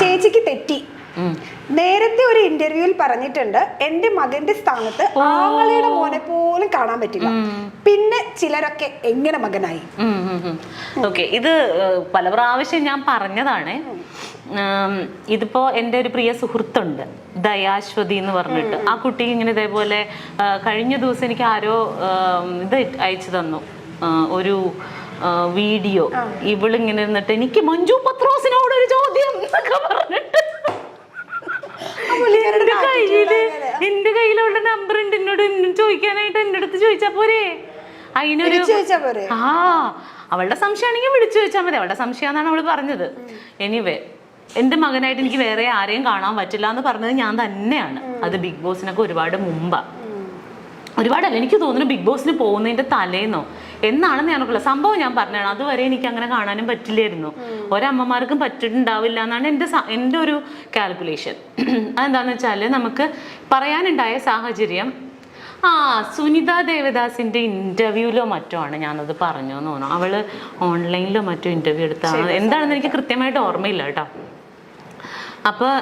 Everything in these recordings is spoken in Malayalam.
ചേച്ചിക്ക് തെറ്റി. നേരത്തെ ഒരു ഇന്റർവ്യൂവിൽ പറഞ്ഞിട്ടുണ്ട് എന്റെ മകന്റെ സ്ഥാനത്ത് ആങ്ങളയുടെ മോനെ പോലും കാണാൻ പറ്റില്ല. പിന്നെ ചിലരൊക്കെ എങ്ങനെ മകനായി? ഓക്കെ ഇത് പല പ്രാവശ്യം ഞാൻ പറഞ്ഞതാണ്. ഇതിപ്പോ എന്റെ ഒരു പ്രിയ സുഹൃത്തുണ്ട് ദയാശ്വതി എന്ന് പറഞ്ഞിട്ട്. ആ കുട്ടി ഇങ്ങനെ ഇതേപോലെ കഴിഞ്ഞ ദിവസം എനിക്ക് ആരോ ഇത് അയച്ചു തന്നു. ഒരു വീഡിയോ. ഇവളിങ്ങനെ ഇരുന്നിട്ട് എനിക്ക് മഞ്ജു പത്രോസിനോട് ഒരു ചോദ്യം എന്നൊക്കെ പറഞ്ഞിട്ട്. എന്റെ കയ്യിൽ എന്റെ കയ്യിലുള്ള നമ്പർ ഉണ്ട്. എന്നോട് ചോദിക്കാനായിട്ട് എന്റെ അടുത്ത് ചോദിച്ചാ പോരെ? അതിനൊരു ആ അവളുടെ സംശയമാണെങ്കിൽ വിളിച്ചു ചോദിച്ചാൽ മതി. അവളുടെ സംശയമാണെന്നാണ് അവൾ പറഞ്ഞത്. എനിവേ എന്റെ മകനായിട്ട് എനിക്ക് വേറെ ആരെയും കാണാൻ പറ്റില്ല എന്ന് പറഞ്ഞത് ഞാൻ തന്നെയാണ്. അത് ബിഗ് ബോസിനൊക്കെ ഒരുപാട് മുമ്പാ. ഒരുപാടല്ല എനിക്ക് തോന്നുന്നു ബിഗ് ബോസിന് പോകുന്നതിന്റെ തലേന്നോ എന്നാണെന്ന് ഞാനൊക്കെ സംഭവം ഞാൻ പറഞ്ഞതാണ്. അതുവരെ എനിക്ക് അങ്ങനെ കാണാനും പറ്റില്ലായിരുന്നു. ഒരമ്മമാർക്കും പറ്റിയിട്ടുണ്ടാവില്ല എന്നാണ് എന്റെ എന്റെ ഒരു കാൽക്കുലേഷൻ അതെന്താണെന്ന് വെച്ചാൽ നമുക്ക് പറയാനുണ്ടായ സാഹചര്യം ആ സുനിത ദേവദാസിന്റെ ഇന്റർവ്യൂലോ മറ്റോ ആണ് ഞാനത് പറഞ്ഞു എന്ന് തോന്നുന്നു. അവൾ ഓൺലൈനിലോ മറ്റോ ഇന്റർവ്യൂ എടുത്താണ്. എന്താണെന്ന് എനിക്ക് കൃത്യമായിട്ട് ഓർമ്മയില്ല കേട്ടോ. അപ്പോൾ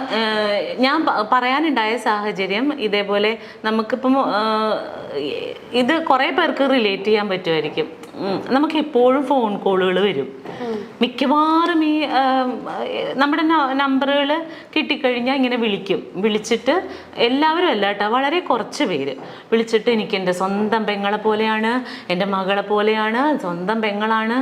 ഞാൻ പറയാനുണ്ടായ സാഹചര്യം ഇതേപോലെ നമുക്കിപ്പം ഇത് കുറേ പേർക്ക് റിലേറ്റ് ചെയ്യാൻ പറ്റുമായിരിക്കും നമുക്ക് എപ്പോഴും ഫോൺ കോളുകൾ വരും. മിക്കവാറും ഈ നമ്മുടെ നമ്പറുകൾ കിട്ടിക്കഴിഞ്ഞാൽ ഇങ്ങനെ വിളിക്കും. വിളിച്ചിട്ട് എല്ലാവരും അല്ല കേട്ടോ വളരെ കുറച്ച് പേര്. വിളിച്ചിട്ട് എനിക്ക് എന്റെ സ്വന്തം പെങ്ങളെ പോലെയാണ് എന്റെ മകളെ പോലെയാണ് സ്വന്തം പെങ്ങളാണ്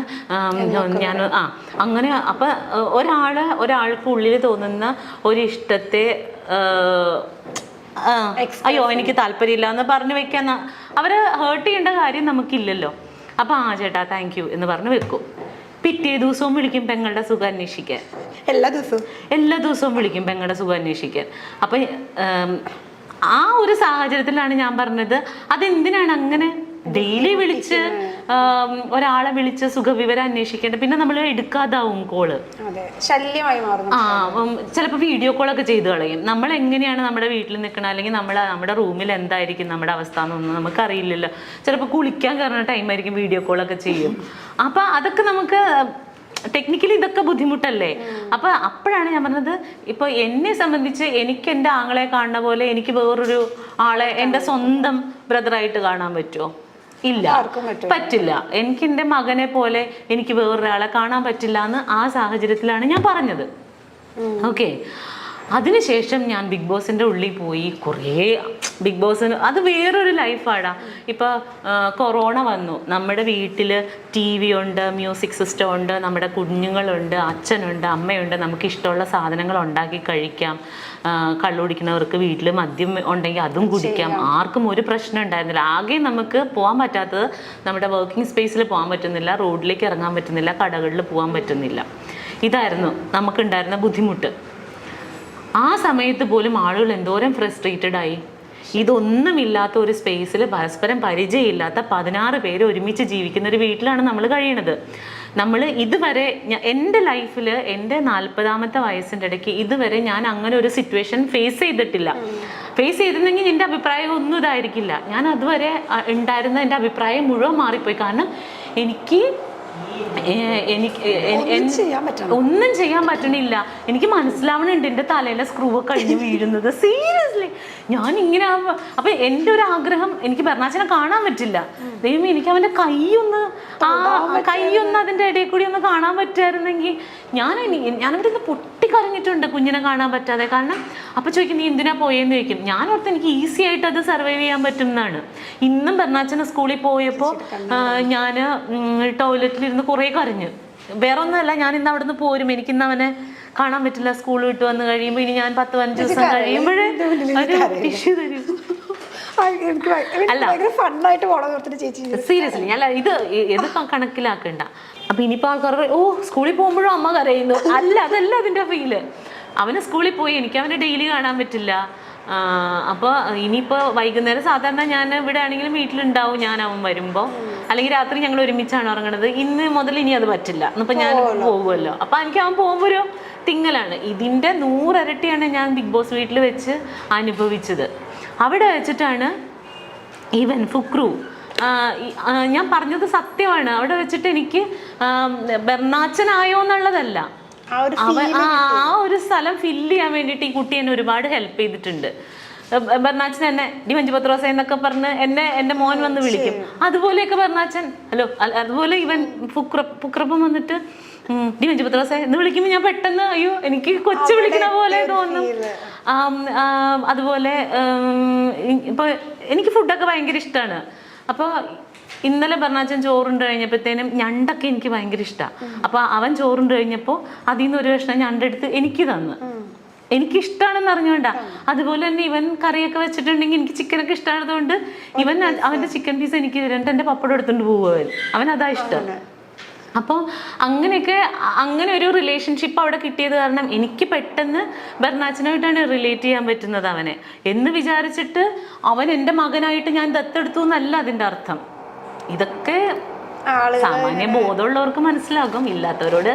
ഞാൻ ആ അങ്ങനെ അപ്പം ഒരാൾ ഒരാൾക്ക് ഉള്ളിൽ തോന്നുന്ന ഒരു ഇഷ്ടത്തെ അയ്യോ എനിക്ക് താല്പര്യമില്ല എന്ന് പറഞ്ഞു വെക്കാൻ അവരെ ഹേർട്ട് ചെയ്യേണ്ട കാര്യം നമുക്കില്ലല്ലോ. അപ്പം ആ ചേട്ടാ താങ്ക് യു എന്ന് പറഞ്ഞ് വെക്കും. പിറ്റേ ദിവസവും വിളിക്കും പെങ്ങളുടെ സുഖം അന്വേഷിക്കാൻ. എല്ലാ ദിവസവും? എല്ലാ ദിവസവും വിളിക്കും പെങ്ങളുടെ സുഖം അന്വേഷിക്കാൻ. അപ്പം ആ ഒരു സാഹചര്യത്തിലാണ് ഞാൻ പറഞ്ഞത്. അതെന്തിനാണ് അങ്ങനെ? ഡെയിലി വിളിച്ച് ഒരാളെ വിളിച്ച് സുഖവിവരം അന്വേഷിക്കേണ്ട. പിന്നെ നമ്മൾ എടുക്കാതാവും കോൾ. ശല്യമായി മാറുന്നു. ആ ചിലപ്പോൾ വീഡിയോ കോളൊക്കെ ചെയ്തു കളയും. നമ്മൾ എങ്ങനെയാണ് നമ്മുടെ വീട്ടിൽ നിൽക്കണം അല്ലെങ്കിൽ നമ്മൾ നമ്മുടെ റൂമിൽ എന്തായിരിക്കും? നമ്മുടെ അവസ്ഥ എന്നൊന്നും നമുക്കറിയില്ലല്ലോ. ചിലപ്പോൾ കുളിക്കാൻ കയറുന്ന ടൈമായിരിക്കും വീഡിയോ കോളൊക്കെ ചെയ്യും. അപ്പം അതൊക്കെ നമുക്ക് ടെക്നിക്കലി ഇതൊക്കെ ബുദ്ധിമുട്ടല്ലേ? അപ്പൊ അപ്പോഴാണ് ഞാൻ പറഞ്ഞത് ഇപ്പൊ എന്നെ സംബന്ധിച്ച് എനിക്ക് എന്റെ ആങ്ങളെ കാണുന്ന പോലെ എനിക്ക് വേറൊരു ആളെ എന്റെ സ്വന്തം ബ്രദറായിട്ട് കാണാൻ പറ്റുമോ? ഇല്ല. പറ്റില്ല. എനിക്ക് എന്റെ മകനെ പോലെ എനിക്ക് വേറൊരാളെ കാണാൻ പറ്റില്ല എന്ന് ആ സാഹചര്യത്തിലാണ് ഞാൻ പറഞ്ഞത്. ഓക്കെ. അതിനുശേഷം ഞാൻ ബിഗ് ബോസിന്റെ ഉള്ളിൽ പോയി കുറേ ബിഗ് ബോസിന് അത് വേറൊരു ലൈഫാടാ ഇപ്പോൾ കൊറോണ വന്നു. നമ്മുടെ വീട്ടിൽ ടി വി ഉണ്ട് മ്യൂസിക് സിസ്റ്റം ഉണ്ട് നമ്മുടെ കുഞ്ഞുങ്ങളുണ്ട് അച്ഛനുണ്ട് അമ്മയുണ്ട്. നമുക്ക് ഇഷ്ടമുള്ള സാധനങ്ങൾ ഉണ്ടാക്കി കഴിക്കാം. ആ, കള്ളുകുടിക്കുന്നവർക്ക് വീട്ടിൽ മദ്യം ഉണ്ടെങ്കിൽ അതും കുടിക്കാം. ആർക്കും ഒരു പ്രശ്നം ഉണ്ടായിരുന്നില്ല. ആകെ നമുക്ക് പോകാൻ പറ്റാത്തത് നമ്മുടെ വർക്കിംഗ് സ്പേസിൽ പോകാൻ പറ്റുന്നില്ല റോഡിലേക്ക് ഇറങ്ങാൻ പറ്റുന്നില്ല കടകളിൽ പോകാൻ പറ്റുന്നില്ല. ഇതായിരുന്നു നമുക്കുണ്ടായിരുന്ന ബുദ്ധിമുട്ട്. ആ സമയത്ത് പോലും ആളുകൾ എന്തോരം ഫ്രസ്ട്രേറ്റഡ് ആയി. ഇതൊന്നുമില്ലാത്ത ഒരു സ്പേസിൽ പരസ്പരം പരിചയമില്ലാത്ത പതിനാറ് പേര് ഒരുമിച്ച് ജീവിക്കുന്ന ഒരു വീട്ടിലാണ് നമ്മൾ കഴിയണത്. നമ്മൾ ഇതുവരെ എന്റെ ലൈഫിൽ എന്റെ നാൽപ്പതാമത്തെ വയസ്സിന്റെ ഇടയ്ക്ക് ഇതുവരെ ഞാൻ അങ്ങനെ ഒരു സിറ്റുവേഷൻ ഫേസ് ചെയ്തിട്ടില്ല. ഫേസ് ചെയ്തിരുന്നെങ്കിൽ എന്റെ അഭിപ്രായം ഒന്നും ഇതായിരിക്കില്ല. ഞാൻ അതുവരെ ഉണ്ടായിരുന്ന എന്റെ അഭിപ്രായം മുഴുവൻ മാറിപ്പോയി. കാരണം എനിക്ക് എനിക്ക് ഒന്നും ചെയ്യാൻ പറ്റണം. പറ്റണില്ല. എനിക്ക് മനസ്സിലാവണുണ്ട് എന്റെ തലയിലെ സ്ക്രൂ കഴിഞ്ഞ് വീഴുന്നത്. സീരിയസ്ലി ഞാൻ ഇങ്ങനെ അപ്പൊ എന്റെ ഒരു ആഗ്രഹം എനിക്ക് ബർണാച്ചനെ കാണാൻ പറ്റില്ല. ദൈവം എനിക്ക് അവന്റെ കൈയൊന്ന് ആ കൈയൊന്ന് അതിന്റെ ഇടയിൽ കൂടി ഒന്ന് കാണാൻ പറ്റുമായിരുന്നെങ്കിൽ ഞാൻ ഞാനവിടെ ഇന്ന് പൊട്ടിക്കറിഞ്ഞിട്ടുണ്ട് പൊട്ടിക്കരഞ്ഞിട്ടുണ്ട് കുഞ്ഞിനെ കാണാൻ പറ്റാതെ. കാരണം അപ്പൊ ചോദിക്കും നീ എന്തിനാ പോയെന്ന്? ചോദിക്കും. ഞാൻ ഓർത്ത് എനിക്ക് ഈസി ആയിട്ട് അത് സർവൈവ് ചെയ്യാൻ പറ്റും എന്നാണ് ഇന്നും ബർണാച്ചന് സ്കൂളിൽ പോയപ്പോൾ ഞാൻ ടോയ്ലറ്റിലിരുന്ന് കുറേ കരഞ്ഞു. വേറൊന്നുമല്ല ഞാൻ ഇന്ന് അവിടെ നിന്ന് പോരും. എനിക്കിന്ന് അവനെ കാണാൻ പറ്റില്ല സ്കൂൾ വിട്ട് വന്ന് കഴിയുമ്പോൾ ഇനി ഞാൻ പത്ത് പതിനഞ്ച് ദിവസം കഴിയുമ്പോഴേ ടിഷ്യൂ തരും. സീരിയസ്ലി ഞാൻ ഇത് ഇത് കണക്കിലാക്കണ്ട. അപ്പൊ ഇനിയിപ്പോ ആൾക്കാർ ഓ സ്കൂളിൽ പോകുമ്പോഴും അമ്മ കരയുന്നു. അല്ല അതല്ല അതിന്റെ ഫീൽ അവന് സ്കൂളിൽ പോയി എനിക്ക് അവനെ ഡെയിലി കാണാൻ പറ്റില്ല. ആ, അപ്പൊ ഇനിയിപ്പോ വൈകുന്നേരം സാധാരണ ഞാൻ ഇവിടെ ആണെങ്കിലും വീട്ടിലുണ്ടാവും ഞാൻ അവൻ വരുമ്പോൾ അല്ലെങ്കിൽ രാത്രി ഞങ്ങൾ ഒരുമിച്ചാണ് ഉറങ്ങണത്. ഇന്ന് മുതൽ ഇനി അത് പറ്റില്ല. എന്നിപ്പോൾ ഞാൻ പോകുമല്ലോ അപ്പോൾ എനിക്ക് അവൻ പോകുമ്പോ ഒരു തിങ്ങലാണ്. ഇതിന്റെ നൂറരട്ടിയാണ് ഞാൻ ബിഗ് ബോസ് വീട്ടിൽ വെച്ച് അനുഭവിച്ചത്. അവിടെ വെച്ചിട്ടാണ് ഈവൻ ഫുക്രു. ഞാൻ പറഞ്ഞത് സത്യമാണ്. അവിടെ വെച്ചിട്ട് എനിക്ക് ബെർണാച്ചനായോ എന്നുള്ളതല്ല. ആ ഒരു സ്ഥലം ഫില്ല് ചെയ്യാൻ വേണ്ടിയിട്ട് ഈ കുട്ടി എന്നെ ഒരുപാട് ഹെൽപ്പ് ചെയ്തിട്ടുണ്ട്. ബർണാച്ചൻ എന്നെ ഡി മഞ്ജു പത്രോസ എന്നൊക്കെ പറഞ്ഞ് എന്നെ എന്റെ മോൻ വന്ന് വിളിക്കും. അതുപോലെയൊക്കെ ബർണാച്ചൻ ഹലോ അതുപോലെ ഇവൻ പുക്ര ഫുക്രപ്പം വന്നിട്ട് ഡി മഞ്ജു പത്രോസ എന്ന് വിളിക്കുമ്പോൾ ഞാൻ പെട്ടെന്ന് അയ്യോ എനിക്ക് കൊച്ചു വിളിക്കുന്ന പോലെ തോന്നുന്നു അതുപോലെ ഇപ്പൊ എനിക്ക് ഫുഡൊക്കെ ഭയങ്കര ഇഷ്ടമാണ് അപ്പോൾ ഇന്നലെ പറഞ്ഞാച്ചൻ ചോറുണ്ട് കഴിഞ്ഞപ്പോഴത്തേനും ഞണ്ടൊക്കെ എനിക്ക് ഭയങ്കര ഇഷ്ടമാണ് അപ്പൊ അവൻ ചോറുണ്ട് കഴിഞ്ഞപ്പോൾ അതിൽ നിന്ന് ഒരു കഷ്ണം ഞണ്ടെടുത്ത് എനിക്ക് തന്നു. എനിക്ക് ഇഷ്ടമാണെന്ന് അറിഞ്ഞോണ്ടാ. അതുപോലെ തന്നെ ഇവൻ കറിയൊക്കെ വെച്ചിട്ടുണ്ടെങ്കിൽ എനിക്ക് ചിക്കനൊക്കെ ഇഷ്ടമായതുകൊണ്ട് ഇവൻ അവന്റെ ചിക്കൻ പീസ് എനിക്ക് തരണ്ട് എന്റെ പപ്പടം എടുത്തുകൊണ്ട് പോവുക അവൻ. അതാ ഇഷ്ടം. അപ്പോൾ അങ്ങനെയൊക്കെ അങ്ങനെ ഒരു റിലേഷൻഷിപ്പ് അവിടെ കിട്ടിയത് കാരണം എനിക്ക് പെട്ടെന്ന് ബർണാച്ചനായിട്ടാണ് റിലേറ്റ് ചെയ്യാൻ പറ്റുന്നത് അവനെ. എന്ന് വിചാരിച്ചിട്ട് അവൻ എന്റെ മകനായിട്ട് ഞാൻ ദത്തെടുത്തു എന്നല്ല അതിന്റെ അർത്ഥം. ഇതൊക്കെ സാമാന്യ ബോധമുള്ളവർക്ക് മനസ്സിലാകും. ഇല്ലാത്തവരോട്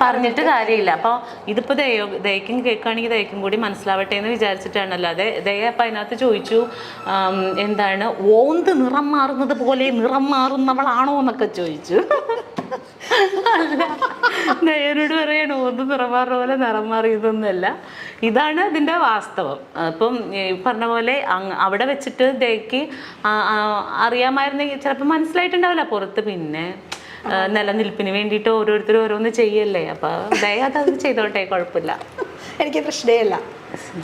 പറഞ്ഞിട്ട് കാര്യമില്ല. അപ്പോൾ ഇതിപ്പോൾ ദയോ ദയക്കും കേൾക്കുകയാണെങ്കിൽ ദയക്കും കൂടി മനസ്സിലാവട്ടെ എന്ന് വിചാരിച്ചിട്ടാണ് അല്ലാതെ ദയ അപ്പം അതിനകത്ത് ചോദിച്ചു എന്താണ് ഓന്ത് നിറം മാറുന്നത് പോലെ നിറം മാറുന്നവളാണോ എന്നൊക്കെ ചോദിച്ചു. അല്ല. ദയനോട് പറയണ ഒന്ന് നിറം മാറുന്ന പോലെ നിറം മാറിയതൊന്നുമല്ല. ഇതാണ് ഇതിന്റെ വാസ്തവം. അപ്പം ഈ പറഞ്ഞ പോലെ അവിടെ വെച്ചിട്ട് ദേക്ക് അറിയാമായിരുന്നെങ്കിൽ ചിലപ്പോൾ മനസ്സിലായിട്ടുണ്ടാവില്ല. പുറത്ത് പിന്നെ നിലനിൽപ്പിന് വേണ്ടിയിട്ട് ഓരോരുത്തരും ഓരോന്ന് ചെയ്യല്ലേ. അപ്പൊ ദയ അത് ചെയ്തോട്ടെ കുഴപ്പമില്ല. എനിക്ക് പ്രശ്നമില്ല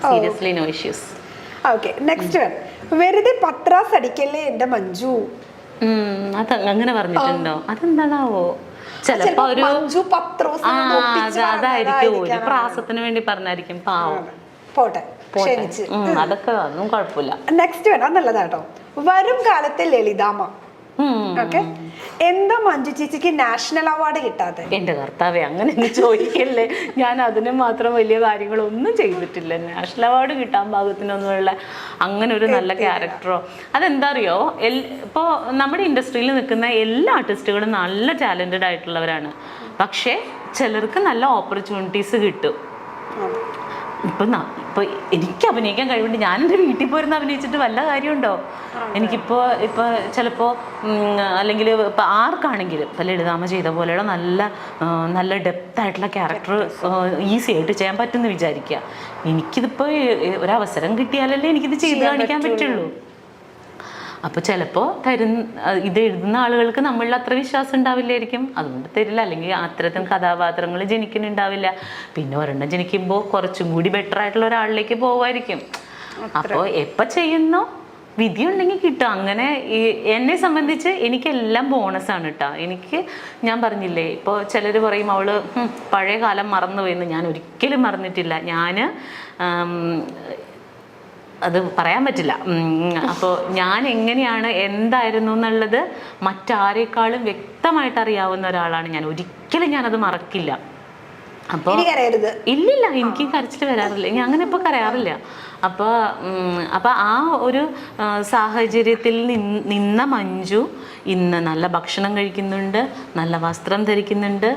seriously no issues okay next വെറുതെ പത്രാസ് അടിക്കല്ലേ എന്റെ മഞ്ജു? അത് അങ്ങനെ പറഞ്ഞിട്ടുണ്ടോ? അതെന്താണാവോ? ചിലപ്പോ ഒരു അതായിരിക്കും. ഒരു പ്രാസത്തിന് വേണ്ടി പറഞ്ഞായിരിക്കും. പാവം. പോട്ടെ. അതൊക്കെ അതൊന്നും കുഴപ്പമില്ല. നെക്സ്റ്റ് വേണം. നല്ലതാട്ടോ. വരും കാലത്തെ ലളിതാമ്മ. ഉം. ഓക്കെ എന്താ മഞ്ജു ചേച്ചിക്ക് നാഷണൽ അവാർഡ് കിട്ടാതെ. എന്റെ കർത്താവെ അങ്ങനെ ഒന്ന് ചോദിക്കല്ലേ? ഞാൻ അതിന് മാത്രം വലിയ കാര്യങ്ങളൊന്നും ചെയ്തിട്ടില്ല. നാഷണൽ അവാർഡ് കിട്ടാൻ പാകത്തിനൊന്നുമുള്ള അങ്ങനെ ഒരു നല്ല ക്യാരക്ടറോ. അതെന്താ അറിയോ എൽ ഇപ്പോൾ നമ്മുടെ ഇൻഡസ്ട്രിയിൽ നിൽക്കുന്ന എല്ലാ ആർട്ടിസ്റ്റുകളും നല്ല ടാലന്റഡ് ആയിട്ടുള്ളവരാണ്. പക്ഷേ ചിലർക്ക് നല്ല ഓപ്പർച്യൂണിറ്റീസ് കിട്ടും. ഇപ്പൊ ഇപ്പോൾ ഇപ്പൊ എനിക്ക് അഭിനയിക്കാൻ കഴിവുണ്ട്. ഞാൻ എന്റെ വീട്ടിൽ പോയിരുന്ന് അഭിനയിച്ചിട്ട് വല്ല കാര്യമുണ്ടോ? എനിക്കിപ്പോ ഇപ്പൊ ചിലപ്പോ അല്ലെങ്കിൽ ഇപ്പൊ ആർക്കാണെങ്കിലും ഇപ്പൊ ലളിതാമ ചെയ്ത പോലെയുള്ള നല്ല നല്ല ഡെപ്ത് ആയിട്ടുള്ള ക്യാരക്ടർ ഈസി ആയിട്ട് ചെയ്യാൻ പറ്റുമെന്ന് വിചാരിക്കുക എനിക്കിതിപ്പോ ഒരവസരം കിട്ടിയാലല്ലേ എനിക്കിത് ചെയ്ത് കാണിക്കാൻ പറ്റുള്ളൂ. അപ്പോൾ ചിലപ്പോൾ തരുന്ന ഇത് എഴുതുന്ന ആളുകൾക്ക് നമ്മളിൽ അത്ര വിശ്വാസം ഉണ്ടാവില്ലായിരിക്കും. അതുകൊണ്ട് തരില്ല. അല്ലെങ്കിൽ അത്തരത്തിൽ കഥാപാത്രങ്ങൾ ജനിക്കുന്നുണ്ടാവില്ല. പിന്നെ ഒരെണ്ണം ജനിക്കുമ്പോൾ കുറച്ചും കൂടി ബെറ്റർ ആയിട്ടുള്ള ഒരാളിലേക്ക് പോകുമായിരിക്കും അപ്പോൾ എപ്പോൾ ചെയ്യുന്നോ? വിധി ഉണ്ടെങ്കിൽ കിട്ടും. അങ്ങനെ ഈ എന്നെ സംബന്ധിച്ച് എനിക്കെല്ലാം ബോണസാണ് കേട്ടോ എനിക്ക് ഞാൻ പറഞ്ഞില്ലേ ഇപ്പോൾ ചിലർ പറയും അവൾ പഴയ കാലം മറന്നു മറന്നുപോയെന്ന്. ഞാൻ ഒരിക്കലും മറന്നിട്ടില്ല. ഞാൻ അത് പറയാൻ പറ്റില്ല. അപ്പോൾ ഞാൻ എങ്ങനെയാണ് എന്തായിരുന്നു എന്നുള്ളത് മറ്റാരേക്കാളും വ്യക്തമായിട്ട് അറിയാവുന്ന ഒരാളാണ് ഞാൻ. ഒരിക്കലും ഞാനത് മറക്കില്ല. അപ്പോൾ ഇല്ലില്ല എനിക്ക് കരച്ചിൽ വരാറില്ല. ഞാൻ അങ്ങനെ ഇപ്പോൾ കരയാറില്ല. അപ്പോൾ അപ്പോൾ ആ ഒരു സാഹചര്യത്തിൽ നിന്ന മഞ്ജു ഇന്ന് നല്ല ഭക്ഷണം കഴിക്കുന്നുണ്ട് നല്ല വസ്ത്രം ധരിക്കുന്നുണ്ട്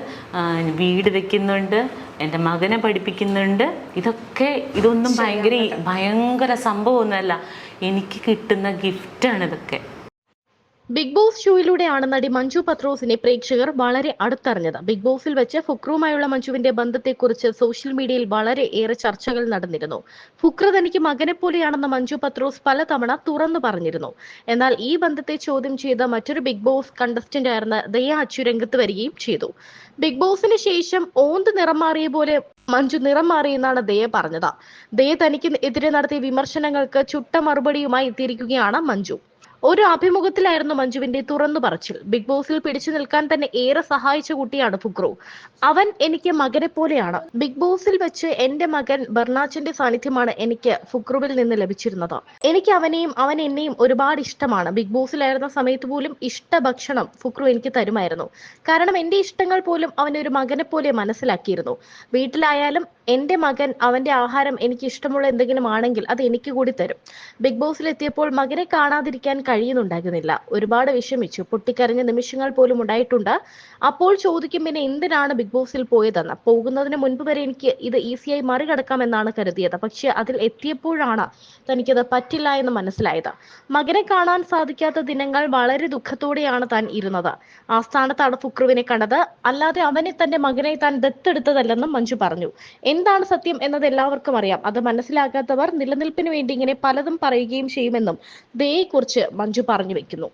വീട് വെക്കുന്നുണ്ട് എന്റെ മകനെ പഠിപ്പിക്കുന്നുണ്ട്. ഇതൊക്കെ ഇതൊന്നും ഭയങ്കര ഭയങ്കര സംഭവമൊന്നുമല്ല. എനിക്ക് കിട്ടുന്ന ഗിഫ്റ്റാണ് ഇതൊക്കെ. ബിഗ് ബോസ് ഷോയിലൂടെയാണ് നടി മഞ്ജു പത്രോസിനെ പ്രേക്ഷകർ വളരെ അടുത്തറിഞ്ഞത്. ബിഗ് ബോസിൽ വെച്ച് ഫുക്രുമായുള്ള മഞ്ജുവിന്റെ ബന്ധത്തെക്കുറിച്ച് സോഷ്യൽ മീഡിയയിൽ വളരെ ഏറെ ചർച്ചകൾ നടന്നിരുന്നു. ഫുക്ര തനിക്ക് മകനെ പോലെയാണെന്ന് മഞ്ജു പത്രോസ് പലതവണ തുറന്നു പറഞ്ഞിരുന്നു. എന്നാൽ ഈ ബന്ധത്തെ ചോദ്യം ചെയ്ത മറ്റൊരു ബിഗ് ബോസ് കണ്ടസ്റ്റന്റ് ആയിരുന്ന ദയ അച്ചു രംഗത്ത് വരികയും ചെയ്തു. ബിഗ് ബോസിന് ശേഷം ഓന്ത് നിറം മാറിയ പോലെ മഞ്ജു നിറം മാറിയെന്നാണ് ദയ പറഞ്ഞത്. ദയ തനിക്ക് എതിരെ നടത്തിയ വിമർശനങ്ങൾക്ക് ചുട്ട മറുപടിയുമായി എത്തിയിരിക്കുകയാണ് മഞ്ജു. ഒരു അഭിമുഖത്തിലായിരുന്നു മഞ്ജുവിന്റെ തുറന്നു പറച്ചിൽ. ബിഗ് ബോസിൽ പിടിച്ചു നിൽക്കാൻ തന്നെ ഏറെ സഹായിച്ച കുട്ടിയാണ് ഫുക്രു. അവൻ എനിക്ക് മകനെ പോലെയാണ്. ബിഗ് ബോസിൽ വെച്ച് എന്റെ മകൻ ബർണാച്ചന്റെ സാന്നിധ്യമാണ് എനിക്ക് ഫുക്രുവിൽ നിന്ന് ലഭിച്ചിരുന്നത്. എനിക്ക് അവനെയും അവൻ എന്നെയും ഒരുപാട് ഇഷ്ടമാണ്. ബിഗ് ബോസിലായിരുന്ന സമയത്ത് പോലും ഇഷ്ട ഭക്ഷണം ഫുക്രു എനിക്ക് തരുമായിരുന്നു. കാരണം എന്റെ ഇഷ്ടങ്ങൾ പോലും അവൻ ഒരു മകനെ പോലെ മനസ്സിലാക്കിയിരുന്നു. വീട്ടിലായാലും എന്റെ മകൻ അവന്റെ ആഹാരം എനിക്ക് ഇഷ്ടമുള്ള എന്തെങ്കിലും ആണെങ്കിൽ അത് എനിക്ക് കൂടി തരും. ബിഗ് ബോസിൽ എത്തിയപ്പോൾ മകനെ കാണാതിരിക്കാൻ കഴിയുന്നുണ്ടായിരുന്നില്ല. ഒരുപാട് വിഷമിച്ചു പൊട്ടിക്കരഞ്ഞ നിമിഷങ്ങൾ പോലും ഉണ്ടായിട്ടുണ്ട്. അപ്പോൾ ചോദിക്കും പിന്നെ എന്തിനാണ് ബിഗ് ബോസിൽ പോയതെന്ന്. പോകുന്നതിന് മുൻപ് വരെ എനിക്ക് ഇത് ഈസിയായി മറികടക്കാം എന്നാണ് കരുതിയത്. പക്ഷെ അതിൽ എത്തിയപ്പോഴാണ് തനിക്കത് പറ്റില്ല എന്ന് മനസ്സിലായത്. മകനെ കാണാൻ സാധിക്കാത്ത ദിനങ്ങൾ വളരെ ദുഃഖത്തോടെയാണ് താൻ ഇരുന്നത്. ആ സ്ഥാനത്താണ് ഫുക്രുവിനെ കണ്ടത്. അല്ലാതെ അവനെ തന്റെ മകനെ താൻ ദത്തെടുത്തതല്ലെന്നും മഞ്ജു പറഞ്ഞു. എന്താണ് സത്യം എന്നത് എല്ലാവർക്കും അറിയാം. അത് മനസ്സിലാക്കാത്തവർ നിലനിൽപ്പിന് വേണ്ടി ഇങ്ങനെ പലതും പറയുകയും ചെയ്യുമെന്നും ദയെക്കുറിച്ച് മഞ്ജു പറഞ്ഞു വെക്കുന്നു.